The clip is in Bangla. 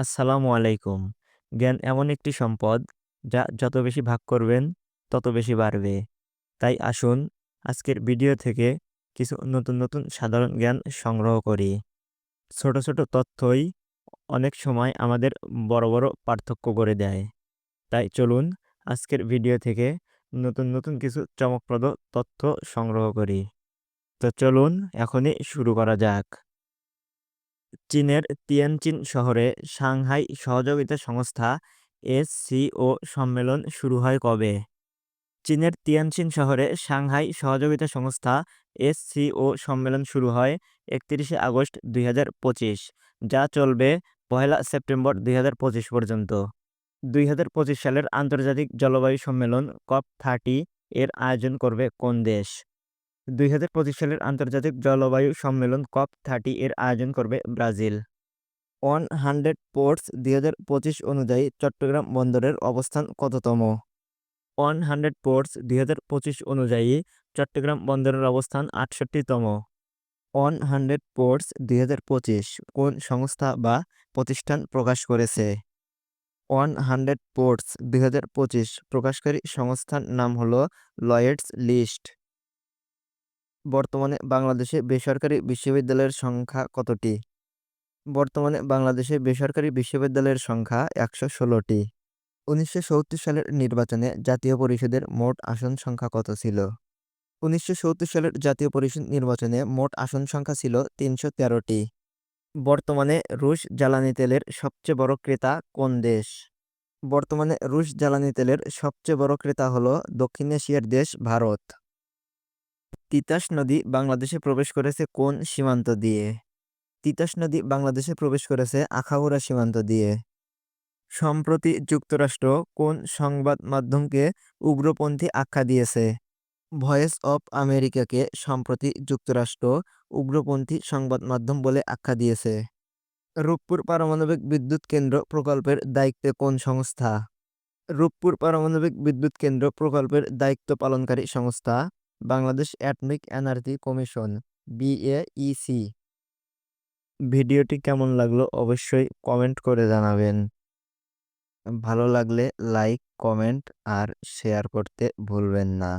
আসসালামু আলাইকুম। জ্ঞান এমন একটি সম্পদ, যা যত বেশি ভাগ করবেন, তত বেশি বাড়বে। তাই আসুন, আজকের ভিডিও থেকে কিছু নতুন নতুন সাধারণ জ্ঞান সংগ্রহ করি। ছোট ছোট তথ্যই অনেক সময় আমাদের বড় বড় পার্থক্য করে দেয়। তাই চলুন, আজকের ভিডিও থেকে নতুন নতুন কিছু চমকপ্রদ তথ্য সংগ্রহ করি। তো চলুন, এখনই শুরু করা যাক। চীনের তিয়ানচিন শহরে সাংহাই সহযোগিতা সংস্থা এসসিও সম্মেলন শুরু হয় কবে? চীনের তিয়ানচিন শহরে সাংহাই সহযোগিতা সংস্থা এসসিও সম্মেলন শুরু হয় একত্রিশে আগস্ট দুই হাজার পঁচিশ, যা চলবে পহেলা সেপ্টেম্বর দুই হাজার পঁচিশ পর্যন্ত। দুই হাজার পঁচিশ সালের আন্তর্জাতিক জলবায়ু সম্মেলন কপ থার্টি এর আয়োজন করবে কোন দেশ? দুই হাজার পঁচিশ সালের আন্তর্জাতিক জলবায়ু সম্মেলন কপ থার্টি এর আয়োজন করবে ব্রাজিল। ওয়ান হান্ড্রেড পোর্টস দুই হাজার পঁচিশ অনুযায়ী চট্টগ্রাম বন্দরের অবস্থান কততম? ওয়ান হান্ড্রেড পোর্টস দুই হাজার পঁচিশ অনুযায়ী চট্টগ্রাম বন্দরের অবস্থান আটষট্টিতম। ওয়ান হান্ড্রেড পোর্টস দুই হাজার পঁচিশ কোন সংস্থা বা প্রতিষ্ঠান প্রকাশ করেছে? ওয়ান হান্ড্রেড পোর্টস দুই হাজার পঁচিশ প্রকাশকারী সংস্থার নাম হলো লয়েডস লিস্ট। বর্তমানে বাংলাদেশে বেসরকারি বিশ্ববিদ্যালয়ের সংখ্যা কতটি? বর্তমানে বাংলাদেশে বেসরকারি বিশ্ববিদ্যালয়ের সংখ্যা একশো ষোলোটি। উনিশশো সত্তর সালের নির্বাচনে জাতীয় পরিষদের মোট আসন সংখ্যা কত ছিল? উনিশশো সত্তর সালের জাতীয় পরিষদ নির্বাচনে মোট আসন সংখ্যা ছিল তিনশো তেরোটি। বর্তমানে রুশ জ্বালানি তেলের সবচেয়ে বড় ক্রেতা কোন দেশ? বর্তমানে রুশ জ্বালানি তেলের সবচেয়ে বড় ক্রেতা হল দক্ষিণ এশিয়ার দেশ ভারত। তিতাস নদী বাংলাদেশে প্রবেশ করেছে কোন সীমান্ত দিয়ে? তিতাস নদী বাংলাদেশে প্রবেশ করেছে আখাউড়া সীমান্ত দিয়ে। সম্প্রতি যুক্তরাষ্ট্র কোন সংবাদ মাধ্যমকে উগ্রপন্থী আখ্যা দিয়েছে? ভয়েস অব আমেরিকাকে সম্প্রতি যুক্তরাষ্ট্র উগ্রপন্থী সংবাদ মাধ্যম বলে আখ্যা দিয়েছে। রূপপুর পারমাণবিক বিদ্যুৎ কেন্দ্র প্রকল্পের দায়িত্বে কোন সংস্থা? রূপপুর পারমাণবিক বিদ্যুৎ কেন্দ্র প্রকল্পের দায়িত্ব পালনকারী সংস্থা? Bangladesh atomic energy commission, BAEC. ভিডিওটি কেমন লাগল অবশ্যই কমেন্ট করে জানাবেন। ভালো লাগলে লাইক, কমেন্ট আর শেয়ার করতে ভুলবেন না।